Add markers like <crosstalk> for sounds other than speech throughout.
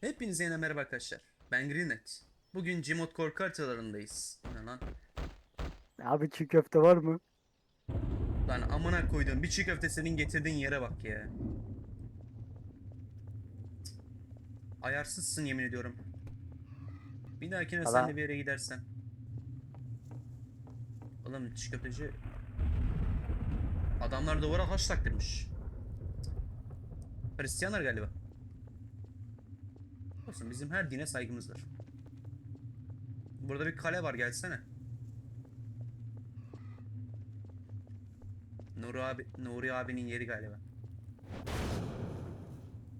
Hepinize yine merhaba arkadaşlar. Ben Greenet. Bugün Cimot korku haritalarındayız. Ne lan? Abi çiğ köfte var mı? Lan amına koyduğum bir çiğ köfte senin getirdiğin yere bak ya. Ayarsızsın yemin ediyorum. Bir dahakine sen Valla- de bir yere gidersen. Oğlum çiğ köfteci... Adamlar duvara haş taktırmış. Hristiyanlar galiba. Olsun bizim her dine saygımız var. Burada bir kale var gelsene. Nuri abi, Nuri abinin yeri galiba.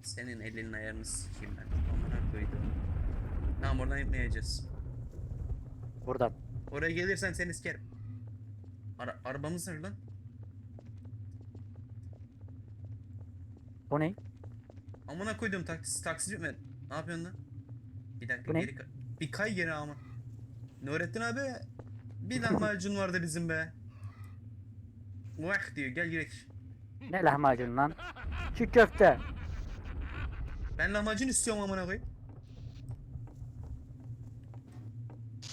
Senin elinin ayarını sikeyim ben. Amına koydum. Tamam oradan gitmeyeceğiz. Buradan. Oraya gelirsen seni sikerim. Ara arabamız nerede lan? Bu ne? Amına koydum taksi taksi bitmedi. Ne yapıyorsun lan? Bir dakika Bu ne? geri. Bir kay geri ama. Nurettin abi bir lahmacun vardı bizim be. Vah diyor gel girek. Ne lahmacun lan? Çiğ köfte. Ben lahmacun istiyorum amına koyayım.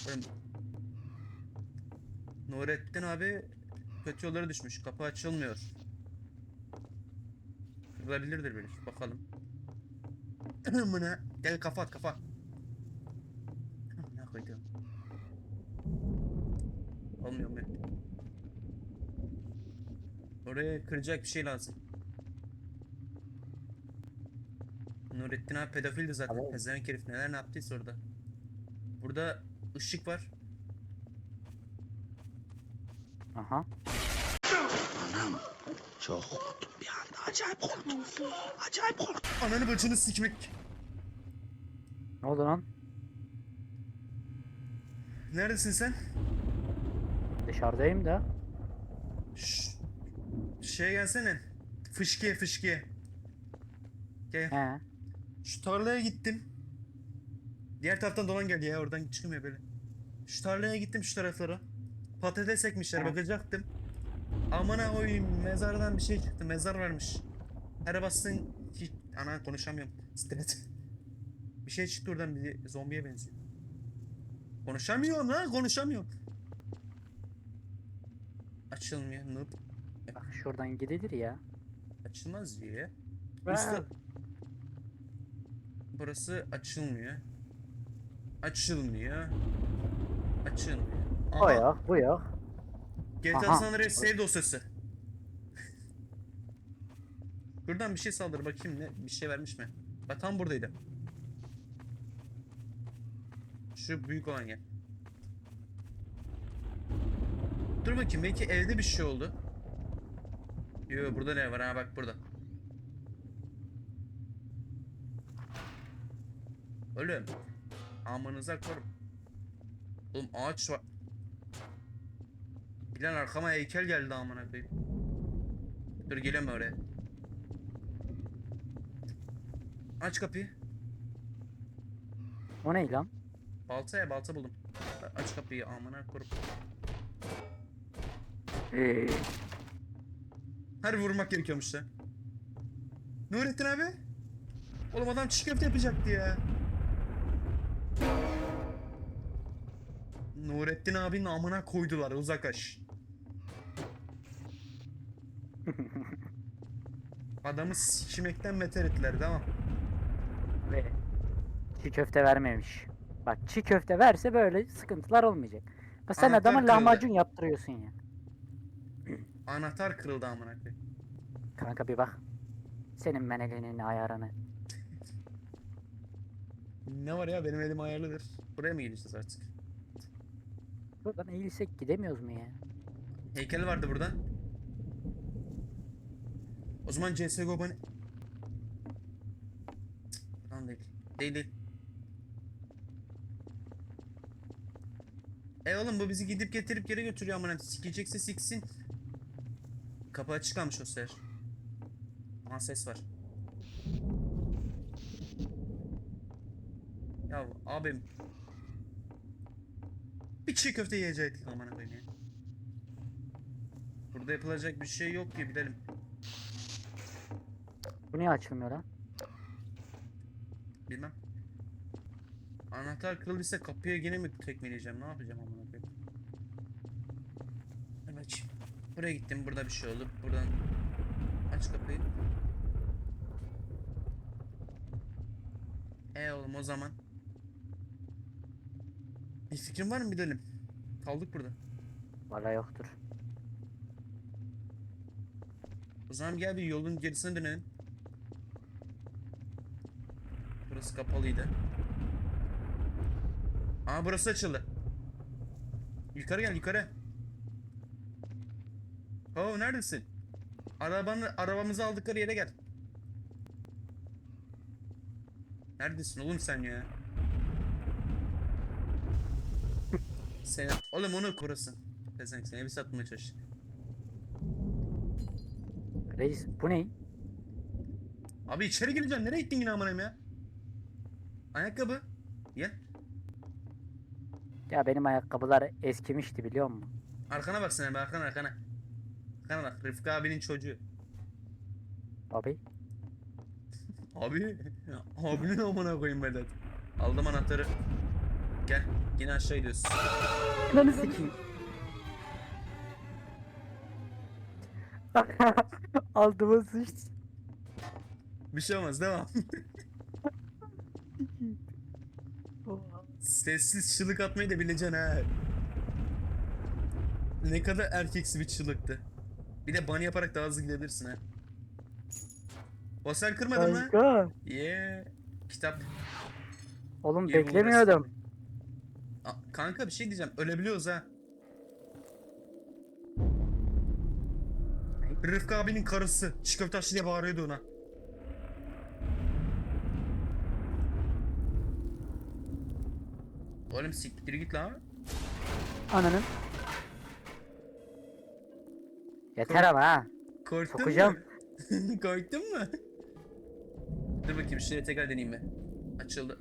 Oğlum, Nurettin abi kötü yollara düşmüş. Kapı açılmıyor. Kırılabilirdir böyle. Bakalım. <clears throat> Amına. Gel kafa at kafa. Ne koydum? Olmuyor mu? Oraya kıracak bir şey lazım. Nurettin abi pedofildi zaten. Tamam. Pezevenk herif neler ne yaptıysa orada. Burada ışık var. Aha. Çok korktum bir anda. Acayip korktum. Acayip korktum. Ananı bacını sikmek. Ne oldu lan? Neredesin sen? Dışarıdayım da. Şşş. Şeye gelsene. Fışkiye fışkiye. Gel. He. Şu tarlaya gittim. Diğer taraftan dolan geldi ya oradan çıkmıyor böyle. Şu tarlaya gittim şu taraflara. Patates ekmişler Ha. bakacaktım. Amına koyayım mezardan bir şey çıktı. Mezar varmış. Her bastın hiç... Ana konuşamıyorum. Stres. Bir şey çıktı oradan bir zombiye benziyor. Konuşamıyorum lan konuşamıyorum. Açılmıyor. Noob. Bak şuradan gidilir ya. Açılmaz diye. Usta... Burası açılmıyor. Açılmıyor. Açılmıyor. O yok, bu yok. GTA Aha. San Andreas save dosyası. Buradan bir şey saldır bakayım ne bir şey vermiş mi? Bak tam buradaydı. Şu büyük olan yer. Dur bakayım belki evde bir şey oldu. Yo burada ne var ha bak burada. Oğlum. Amanıza korum. Oğlum ağaç var. Bilen arkama heykel geldi amına koyayım. Dur geleme oraya. Aç kapıyı. O ne lan? Baltaya balta buldum. Aç kapıyı amına. Ee, Her vurmak gerekiyormuş da. Nurettin abi. Oğlum adam çiğ köfte yapacaktı ya. Nurettin abinin amına koydular uzaklaş. Adamı sikmekten beter ettiler tamam. Ve çiğ köfte vermemiş. Bak çiğ köfte verse böyle sıkıntılar olmayacak. Bak sen Anahtar adama kırıldı. lahmacun yaptırıyorsun ya. <clears throat> Anahtar kırıldı amına koyayım. Kanka bir bak. Senin menelinin ayarını. Ne var ya benim elim ayarlıdır. Buraya mı gideceğiz artık? Buradan eğilsek gidemiyoruz mu ya? Heykel vardı burada. O zaman CSGO bana... Buradan değil. Değil değil. E oğlum bu bizi gidip getirip geri götürüyor amına. Sikecekse siksin. Kapı açık kalmış o sefer. Aman ses var. Ya abim. Bir çiğ köfte yiyecektik amına koyayım ya. Burada yapılacak bir şey yok ki bilelim. Bu niye açılmıyor lan? Bilmem. Anahtar kırıldıysa kapıya yine mi tekmeleyeceğim? Ne yapacağım amına koyayım? Evet. Buraya gittim. Burada bir şey oldu. Buradan aç kapıyı. E oğlum o zaman. Bir fikrin var mı bilelim. Kaldık burada. Valla yoktur. O zaman gel bir yolun gerisine dönelim. Burası kapalıydı. Aa burası açıldı. Yukarı gel yukarı. Oo neredesin? Arabanı arabamızı aldıkları yere gel. Neredesin oğlum sen ya? sen oğlum onu korasın. Pezen seni bir satmaya çalış. Reis bu ne? Abi içeri gireceksin. Nereye gittin yine amanım ya? Ayakkabı. Gel. Ya benim ayakkabılar eskimişti biliyor musun? Arkana bak sen. Arkana arkana. Arkana bak. Rıfkı abinin çocuğu. Abi. Abi. <laughs> Abinin amına koyayım Vedat. Aldım anahtarı. Gel. Yine aşağı gidiyoruz. Ananı sikeyim. <laughs> Altıma sıçtı. Bir şey olmaz. Devam. <laughs> Sessiz çığlık atmayı da bileceksin ha. Ne kadar erkeksi bir çığlıktı. Bir de bunny yaparak daha hızlı gidebilirsin ha. O sen kırmadın mı? Kanka. Yeah. Kitap. Oğlum Evil beklemiyordum. Aa, kanka bir şey diyeceğim. Ölebiliyoruz ha. Rıfkı abinin karısı. Aşı diye bağırıyordu ona. Oğlum siktir git lan. Ananın. Yeter ama ha. Korktun Sokacağım. mu? <laughs> Korktun mu? Dur bakayım şuraya tekrar deneyeyim mi? Açıldı.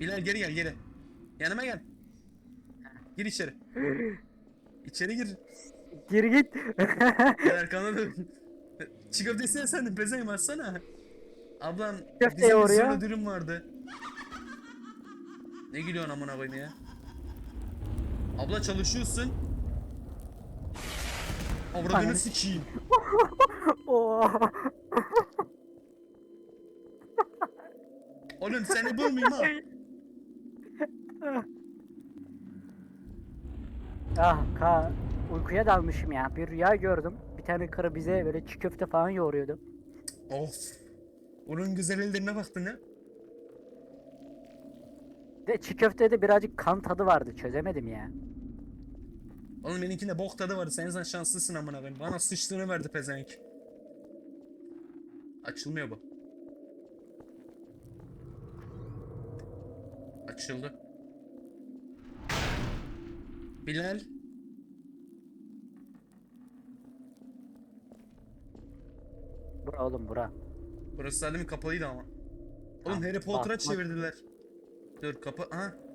Bilal geri gel geri. Yanıma gel. Gir içeri. İçeri gir. Geri git. Gel <laughs> arkana dön. Çiğ köfte istene sen de bezeyim açsana. Ablam Köfteyi bizim bir oraya. sürü dürüm vardı. Ne gülüyorsun amına koyayım ya? Abla çalışıyorsun. Avradını sikeyim. <laughs> Oo. Oğlum seni bulmayayım ha. <laughs> ah ka uykuya dalmışım ya. Bir rüya gördüm. Bir tane karı bize böyle çiğ köfte falan yoğuruyordu. Of. Onun güzel ellerine baktın ha. Ve çiğ köftede birazcık kan tadı vardı. Çözemedim ya. Oğlum benimkinde bok tadı vardı. Sen sen şanslısın amına koyayım. Bana sıçtığını verdi pezevenk. Açılmıyor bu. Açıldı. Bilal. Bura oğlum bura. Burası demin kapalıydı ama. Oğlum Tamam, Harry Potter'a çevirdiler. Dur kapı. Aha.